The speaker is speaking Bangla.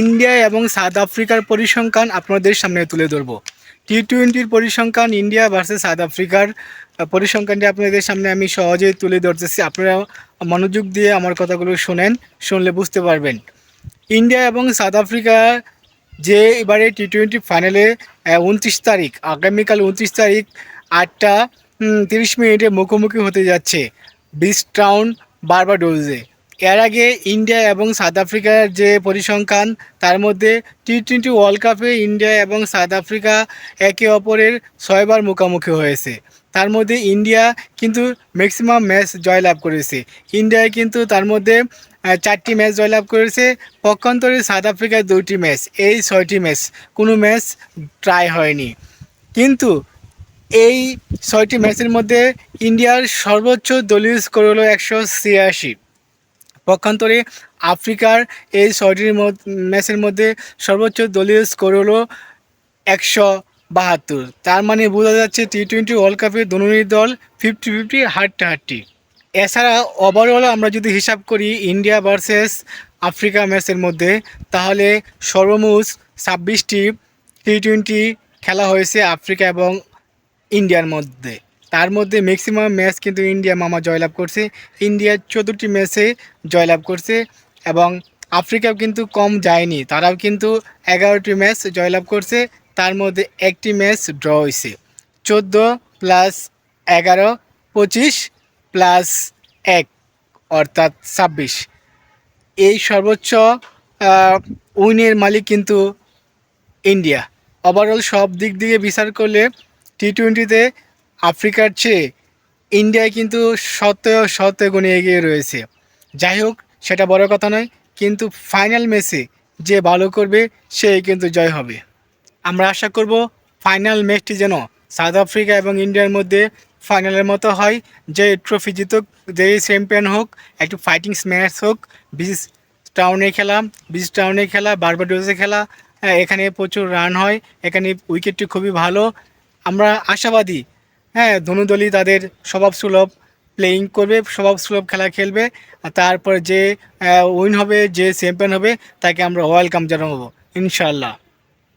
ইন্ডিয়া এবং সাউথ আফ্রিকার পরিসংখ্যান আপনাদের সামনে তুলে ধরব। টি টোয়েন্টির পরিসংখ্যান ইন্ডিয়া ভার্সেস সাউথ আফ্রিকার পরিসংখ্যানটি আপনাদের সামনে আমি সহজেই তুলে ধরতেছি। আপনারা মনোযোগ দিয়ে আমার কথাগুলো শোনেন, শুনলে বুঝতে পারবেন। ইন্ডিয়া এবং সাউথ আফ্রিকা যে এবারে টি টোয়েন্টি ফাইনালে উনত্রিশ তারিখ, আগামীকাল উনত্রিশ তারিখ আটটা তিরিশ মিনিটে মুখোমুখি হতে যাচ্ছে। বিশ টাউন বারবাডোজে এর আগে ইন্ডিয়া এবং সাউথ আফ্রিকার যে পরিসংখ্যান, তার মধ্যে টি টোয়েন্টি ওয়ার্ল্ড কাপে ইন্ডিয়া এবং সাউথ আফ্রিকা একে অপরের ছয়বার মুখোমুখি হয়েছে। তার মধ্যে ইন্ডিয়া কিন্তু ম্যাক্সিমাম ম্যাচ জয়লাভ করেছে। ইন্ডিয়ায় কিন্তু তার মধ্যে চারটি ম্যাচ জয়লাভ করেছে। পক্ষান্তরে সাউথ আফ্রিকায় দুইটি ম্যাচ এই ছয়টি ম্যাচ কোনো ম্যাচ ট্রাই হয়নি। কিন্তু এই ছয়টি ম্যাচের মধ্যে ইন্ডিয়ার সর্বোচ্চ দলীয় স্কোর হলো একশো ছিয়াশি। পক্ষান্তরে আফ্রিকার এই ছয়টির ম্যাচের মধ্যে সর্বোচ্চ দলীয় স্কোর হলো একশো বাহাত্তর। তার মানে বোঝা যাচ্ছে টি টোয়েন্টি ওয়ার্ল্ড কাপে দুই দল ফিফটি ফিফটি হাড্ডাহাড্ডি এছাড়া ওভারঅল আমরা যদি হিসাব করি ইন্ডিয়া ভার্সেস আফ্রিকা ম্যাচের মধ্যে, তাহলে সর্বমোট ছাব্বিশটি টি টোয়েন্টি খেলা হয়েছে আফ্রিকা এবং ইন্ডিয়ার মধ্যে। তার মধ্যে ম্যাক্সিমাম ম্যাচ কিন্তু ইন্ডিয়া মামা জয়লাভ করছে। ইন্ডিয়া চতুর্থটি ম্যাচে জয়লাভ করছে এবং আফ্রিকাও কিন্তু কম যায়নি। তারাও কিন্তু এগারোটি ম্যাচ জয়লাভ করছে, তার মধ্যে একটি ম্যাচ ড্র হয়েছে চোদ্দ প্লাস এগারো, পঁচিশ প্লাস এক, অর্থাৎ ছাব্বিশ। এই সর্বোচ্চ উইনের মালিক কিন্তু ইন্ডিয়া ওভারঅল সব দিক দিয়ে বিচার করলে টি টোয়েন্টিতে আফ্রিকার চেয়ে ইন্ডিয়ায় কিন্তু শত শত গুণে এগিয়ে রয়েছে। যাই হোক, সেটা বড় কথা নয়, কিন্তু ফাইনাল ম্যাচে যে ভালো করবে সে কিন্তু জয় হবে। আমরা আশা করব ফাইনাল ম্যাচটি যেন সাউথ আফ্রিকা এবং ইন্ডিয়ার মধ্যে ফাইনালের মতো হয়, যে ট্রফি জিতুক, যে চ্যাম্পিয়ন হোক, একটু ফাইটিং ম্যাচ হোক বিশ টাউনে খেলা বিশ টাউনে খেলা, বারবাডোসে খেলা, এখানে প্রচুর রান হয়, এখানে উইকেটটি খুবই ভালো। আমরা আশাবাদী হ্যাঁ ধনু দলই তাদের স্বভাব সুলভ প্লেয়িং করবে স্বভাব সুলভ খেলা খেলবে। আর তারপর যে উইন হবে, যে চ্যাম্পিয়ন হবে, তাকে আমরা ওয়েলকাম জানাব ইনশাল্লাহ